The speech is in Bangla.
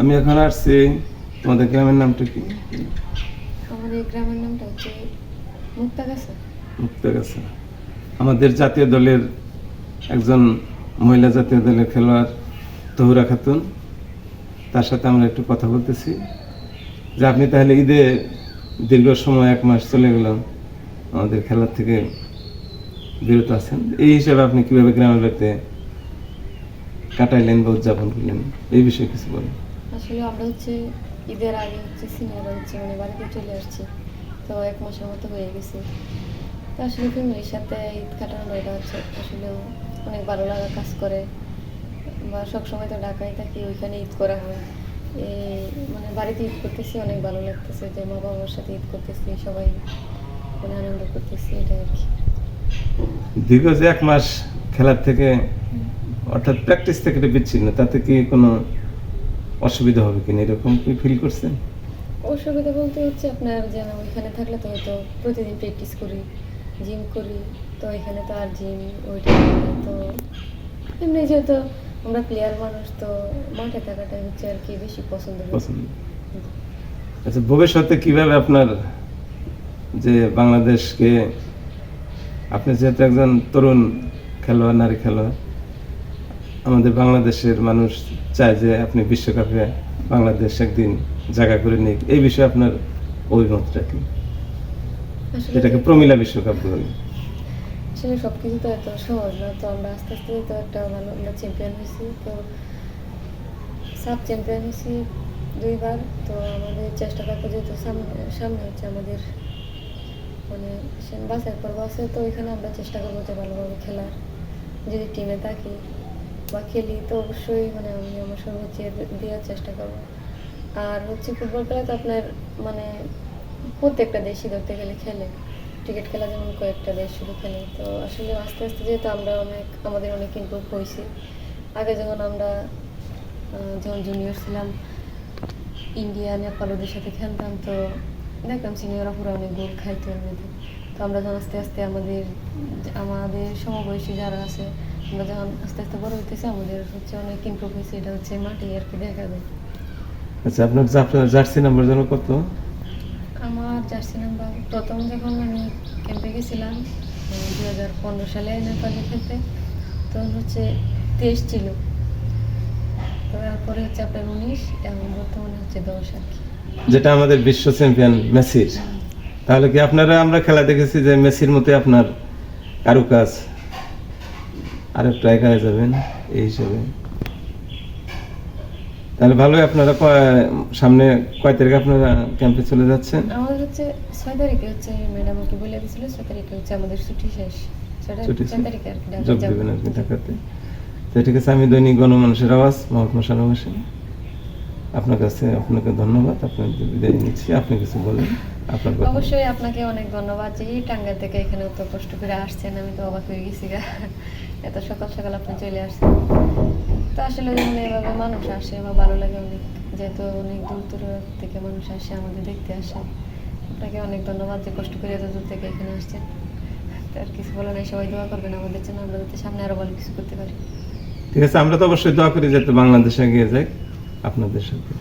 আমি এখন আসছি। তোমাদের গ্রামের নামটা কি? আমাদের গ্রামের নামটা হচ্ছে মুক্তাগাছা। মুক্তাগাছা। আমাদের জাতীয় দলের একজন মহিলা জাতীয় দলের খেলোয়াড় তহুরা খাতুন। তার সাথে আমরা একটু কথা বলতেছি। যে আপনি তাহলে ঈদে দীর্ঘ সময় এক মাস চলে গেলাম। আমাদের খেলার থেকে বিরত আছেন। এই হিসাবে আপনি কীভাবে গ্রামের বাড়িতে কাটাইলেন বা উদযাপন করলেন? এই বিষয়ে কিছু বলেন। আসলে আমরা হচ্ছে ঈদের আগে হচ্ছে সিনিয়ররা হচ্ছে মানে বাড়িতে চলে আসছি। তো এক মাসের মতো হয়ে গেছে। তো আসলে ফ্যামিলির সাথে ঈদ কাটানো এটা হচ্ছে আসলেও অনেক ভালো লাগা কাজ করে। বা সবসময় তো ঢাকায় থাকি ওইখানে ঈদ করা হয়। এই মানে বাড়িতে ঈদ করতেছি অনেক ভালো লাগতেছে যে মা বাবার সাথে ঈদ করতেছি সবাই মানে আনন্দ করতেছি এটা আর কি। দীর্ঘ যে এক মাস খেলার থেকে অর্থাৎ প্র্যাকটিস থেকে বিচ্ছিন্ন তাতে কি কোনো অসুবিধা হবে কিনা? এরকম কি ফিল করছেন? অসুবিধা বলতে হচ্ছে আপনার যেন ওইখানে থাকলে তো হয়তো প্রতিদিন প্র্যাকটিস করি জিম করি তো এখানে তো আর জিম ওইটা তো এমনি যেহেতু আমরা প্লেয়ার মানুষ তো মাঠে থাকাটাই হচ্ছে আর কি বেশি পছন্দ করি। পছন্দ। আচ্ছা ভবিষ্যতে কীভাবে আপনার যে বাংলাদেশকে আপনি যেহেতু একজন তরুণ খেলোয়াড় নারী খেলোয়াড় আমাদের বাংলাদেশের মানুষ চায় যে আপনি বিশ্বকাপে বাংলাদেশ একদিন জায়গা করে নিক। এই বিষয়ে আপনার অভিমতটা কি? যেটাকে প্রমিলা বিশ্বকাপ বলেন আসলে সব কিছু তো এত সহজ না তো আমরা আস্তে আস্তে তো একটা ভালো আমরা চ্যাম্পিয়ন হয়েছি। তো সাব চ্যাম্পিয়ন হয়েছি দুইবার তো আমাদের চেষ্টা থাকবে যেহেতু সামনে সামনে হচ্ছে আমাদের মানে সে- বাছাই পর্ব আছে তো ওইখানে আমরা চেষ্টা করব যে ভালোভাবে খেলার যদি টিমে থাকি। বা খেলি, তো অবশ্যই মানে আমি আমার সর্বোচ্চ দেওয়ার চেষ্টা করব। আর হচ্ছে ফুটবল খেলা তো আপনার মানে প্রত্যেকটা দেশই ধরতে গেলে খেলে। ক্রিকেট খেলা যেমন কয়েকটা দেশ শুধু খেলে। তো আসলে আস্তে আস্তে যেহেতু আমরা অনেক, আমাদের অনেক ইমপ্রুভ হয়েছি। আগে যখন আমরা যখন জুনিয়র ছিলাম ইন্ডিয়া নেপাল ওদের সাথে খেলতাম, তো দেখতাম সিনিয়ররা পুরো অনেক গোল খাইতো মধ্যে তো আমরা যখন আস্তে আস্তে আমাদের আমাদের সমবয়সী যারা আছে আমরা যখন আস্তে আস্তে বড় হইতেছি আমাদের হচ্ছে অনেক ইমপ্রুভ হয়েছে এটা হচ্ছে মাঠে আর কি দেখা যায়। আচ্ছা আপনার আপনার জার্সি নাম্বার যেন কত? আমার জার্সি নাম্বার প্রথম যখন আমি ক্যাম্পে গেছিলাম দু হাজার পনেরো সালে নেপালে খেলতে তখন হচ্ছে তেইশ ছিল। তারপরে হচ্ছে আপনার উনিশ এবং বর্তমানে হচ্ছে দশ আর কি। যেটা আমাদের বিশ্ব চ্যাম্পিয়ন মেসির। তাহলে কি আপনারা আমরা খেলা দেখেছি যে মেসির মতো আপনার কারুকাজ আর একটু এগিয়ে যাবেন এই হিসাবে। তাহলে ভালোই আপনারা সামনে কয় তারিখে আপনারা ক্যাম্পে চলে যাচ্ছেন? আমাদের হচ্ছে ছয় তারিখে হচ্ছে ম্যাডাম আমাকে বলে দিয়েছিল ছয় তারিখে হচ্ছে আমাদের ছুটি শেষ। ছুটি তারিখে আর কি ঢাকা দেবেন আর কি ঢাকাতে। তো ঠিক আছে আমি দৈনিক গণমানুষের আওয়াজ মোহাম্মদ মোশারফ হোসেন আপনার কাছে আপনাকে ধন্যবাদ আপনার বিদায় নিচ্ছি। আপনি কিছু বলেন আপনার অবশ্যই আপনাকে অনেক ধন্যবাদ যে থেকে এখানে অত কষ্ট করে আসছেন আমি তো অবাক হয়ে গেছি এত সকাল সকাল আপনি চলে আসছেন। তো আসলে যেমন এভাবে মানুষ আসে বা ভালো লাগে অনেক। যেহেতু অনেক দূর দূর থেকে মানুষ আসে, আমাদের দেখতে আসে। আপনাকে অনেক ধন্যবাদ যে কষ্ট করে এত দূর থেকে এখানে আসছেন। আর কিছু বলার নেই, সবাই দোয়া করবেন আমাদের জন্য, আমরা যাতে সামনে আরও ভালো কিছু করতে পারি। ঠিক আছে, আমরা তো অবশ্যই দোয়া করি যাতে বাংলাদেশ এগিয়ে যাই আপনাদের সাথে।